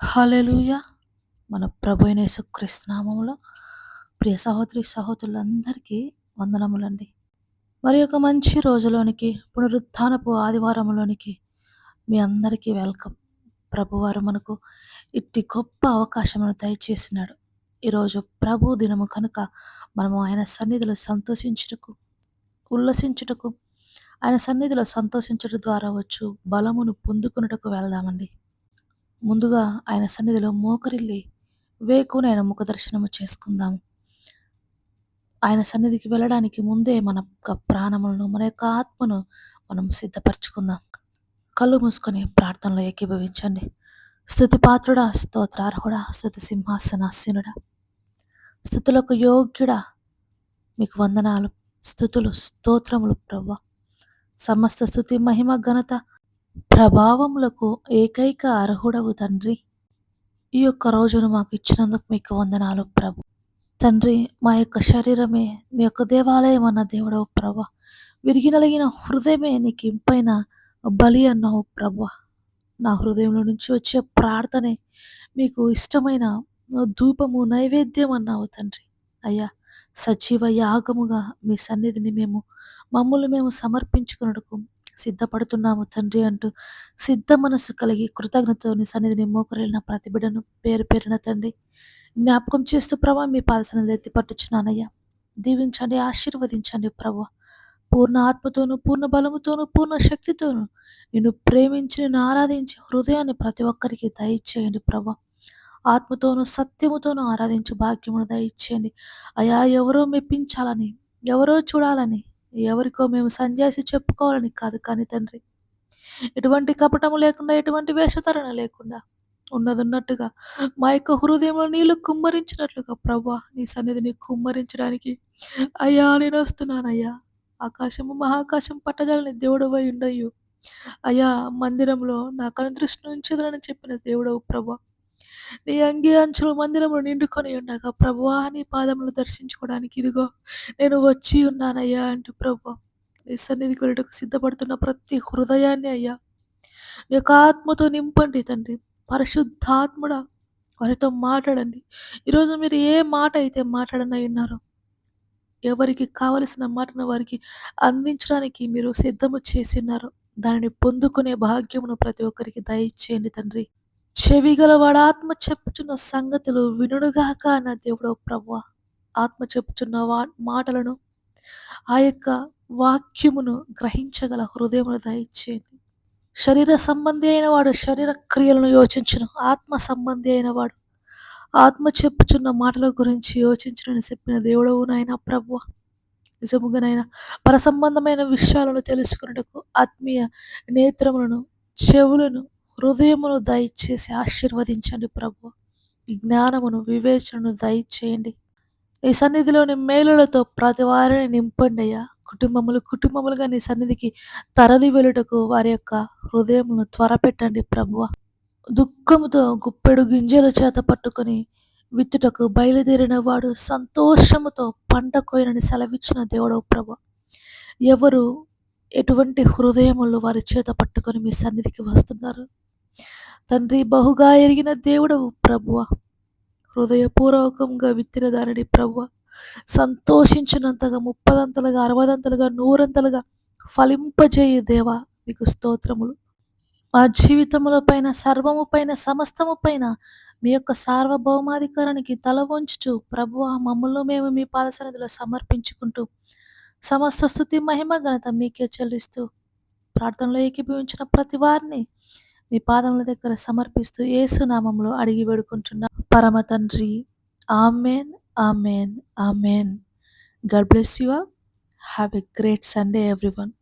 హల్లెలూయా! మన ప్రభు అయిన యేసుక్రీస్తు నామములో ప్రియ సహోదరి సహోదరులందరికీ వందనములండి. మరి ఒక మంచి రోజులోనికి పునరుత్నపు ఆదివారంలోనికి మీ అందరికీ వెల్కమ్. ప్రభువారు మనకు ఇట్టి గొప్ప అవకాశమును దయచేసినాడు. ఈరోజు ప్రభు దినము కనుక మనము ఆయన సన్నిధిలో సంతోషించుటకు, ఉల్లసించుటకు, ఆయన సన్నిధిలో సంతోషించుట ద్వారా వచ్చు బలమును పొందుకున్నటకు వెళ్దామండి. ముందుగా ఆయన సన్నిధిలో మోకరిల్లి వేకునైన ఆయన ముఖ దర్శనము చేసుకుందాం ఆయన సన్నిధికి వెళ్ళడానికి ముందే మన యొక్క ప్రాణములను, మన యొక్క ఆత్మను మనం సిద్ధపరచుకుందాం. కళ్ళు మూసుకొని ప్రార్థనలో ఏకీభవించండి. స్తుతి పాత్రుడా, స్తోత్రార్హుడా, స్థుతి సింహాసనాసీనుడా, స్థుతులకు యోగ్యుడా, మీకు వందనాలు, స్థుతులు, స్తోత్రములు ప్రవ్వ సమస్త స్థుతి, మహిమ, ఘనత, ప్రభావములకు ఏకైక అర్హుడవు తండ్రి. ఈ యొక్క రోజును మాకు ఇచ్చినందుకు మీకు వందనాలు ప్రభు. తండ్రి మా యొక్క శరీరమే మీ యొక్క దేవాలయం అన్న దేవుడవు ప్రభ. విరిగినలిగిన హృదయమే నీకు ఇంపైన బలి అన్నావు ప్రభ. నా హృదయంలో నుంచి వచ్చే ప్రార్థనే మీకు ఇష్టమైన ధూపము నైవేద్యం అన్నావు తండ్రి. అయ్యా సజీవ యాగముగా మీ సన్నిధిని మేము మమ్మల్ని మేము సమర్పించుకున్నటకు సిద్ధపడుతున్నాము తండ్రి అంటూ సిద్ధ మనస్సు కలిగి కృతజ్ఞతని సన్నిధిని మోకరిల్లిన ప్రతి బిడ్డను పేరు పేరిన తండ్రి. జ్ఞాపకం చేస్తూ ప్రభా మీ పాదసనలు ఎత్తిపట్టుచున్నానయ్యా దీవించండి ఆశీర్వదించండి ప్రభు. పూర్ణ ఆత్మతోనూ పూర్ణ బలముతోనూ పూర్ణ శక్తితోనూ నిన్ను ప్రేమించి నిన్ను ఆరాధించి హృదయాన్ని ప్రతి ఒక్కరికి దయచేయండి ప్రభు. ఆత్మతోనూ సత్యముతోనూ ఆరాధించి భాగ్యమును దయచేయండి. అయా ఎవరో మెప్పించాలని ఎవరో చూడాలని ఎవరికో మేము సంజాసి చెప్పుకోవాలని కాదు కానీ తండ్రి. ఎటువంటి కపటము లేకుండా ఎటువంటి వేషధారణ లేకుండా ఉన్నదన్నట్టుగా మా యొక్క హృదయంలో నీళ్ళు కుమ్మరించినట్లుగా ప్రభా నీ సన్నిధిని కుమ్మరించడానికి అయ్యా నేను వస్తున్నానయ్యా. ఆకాశము మహాకాశం పట్టజాలని దేవుడు ఉండయ్యు. అయ్యా మందిరంలో నా కను దృష్టి ఉంచదని చెప్పిన దేవుడవు ప్రభా నీ అంగి అంచుల మందిరంలో నిండుకొని ఉండగా ప్రభువా నీ పాదములు దర్శించుకోవడానికి ఇదిగో నేను వచ్చి ఉన్నానయ్యా అంటూ ప్రభు నీ సన్నిధికి వెళ్ళటకు సిద్ధపడుతున్న ప్రతి హృదయాన్ని అయ్యా నీ యొక్క ఆత్మతో నింపండి తండ్రి. పరిశుద్ధాత్ముడా వారితో మాట్లాడండి. ఈరోజు మీరు ఏ మాట అయితే మాట్లాడనై ఉన్నారో ఎవరికి కావలసిన మాటను వారికి అందించడానికి మీరు సిద్ధము చేసి ఉన్నారు. దానిని పొందుకునే భాగ్యమును ప్రతి ఒక్కరికి దయచేయండి తండ్రి. చెవి గలవాడు ఆత్మ చెప్పుచున్న సంగతులు వినుడుగాక అన్న దేవుడు ప్రభు ఆత్మ చెప్పుచున్న వా మాటలను ఆ యొక్క వాక్యమును గ్రహించగల హృదయమును దయచేయండి. శరీర సంబంధి అయిన వాడు శరీర క్రియలను యోచించును. ఆత్మ సంబంధి అయిన వాడు ఆత్మ చెప్పుచున్న మాటల గురించి యోచించునని చెప్పిన దేవుడవు నాయన ప్రభు నిజముగానైనా పర సంబంధమైన విషయాలను తెలుసుకున్నటకు ఆత్మీయ నేత్రములను చెవులను హృదయమును దయచేసి ఆశీర్వదించండి ప్రభు. జ్ఞానమును వివేచనను దయచేయండి. ఈ సన్నిధిలోని మేలులతో ప్రతి వారిని నింపండి అయ్యా. కుటుంబములు కుటుంబములుగా నీ సన్నిధికి తరలి వెళ్ళుటకు వారి యొక్క హృదయమును త్వరపెట్టండి ప్రభువ దుఃఖముతో గుప్పెడు గింజల చేత పట్టుకొని విత్తుటకు బయలుదేరిన వాడు సంతోషముతో పంట కోయనని సెలవిచ్చిన దేవుడవు ప్రభు. ఎవరు ఎటువంటి హృదయములు వారి చేత పట్టుకొని మీ సన్నిధికి వస్తున్నారు? తండ్రి బహుగా ఎరిగిన దేవుడవు ప్రభువ. హృదయపూర్వకంగా విత్తిన దానిని ప్రభువ. సంతోషించినంతగా ముప్పదంతలుగా అరవదంతలుగా నూరంతలుగా ఫలింపజేయు దేవా మీకు స్తోత్రములు. మా జీవితముల పైన సర్వము పైన సమస్తము పైన మీ యొక్క సార్వభౌమాధికారానికి తల వంచుచు ప్రభు మమ్మల్ని మేము మీ పాదసన్నిధిలో సమర్పించుకుంటూ సమస్త స్థుతి మహిమ ఘనత మీకే చెల్లిస్తూ ప్రార్థనలో ఏకీభవించిన ప్రతి వారిని మీ పాదముల దగ్గర సమర్పిస్తూ ఏసునామంలో అడిగి వేడుకుంటున్నా పరమ తండ్రి amen amen amen. God bless you have a great Sunday everyone.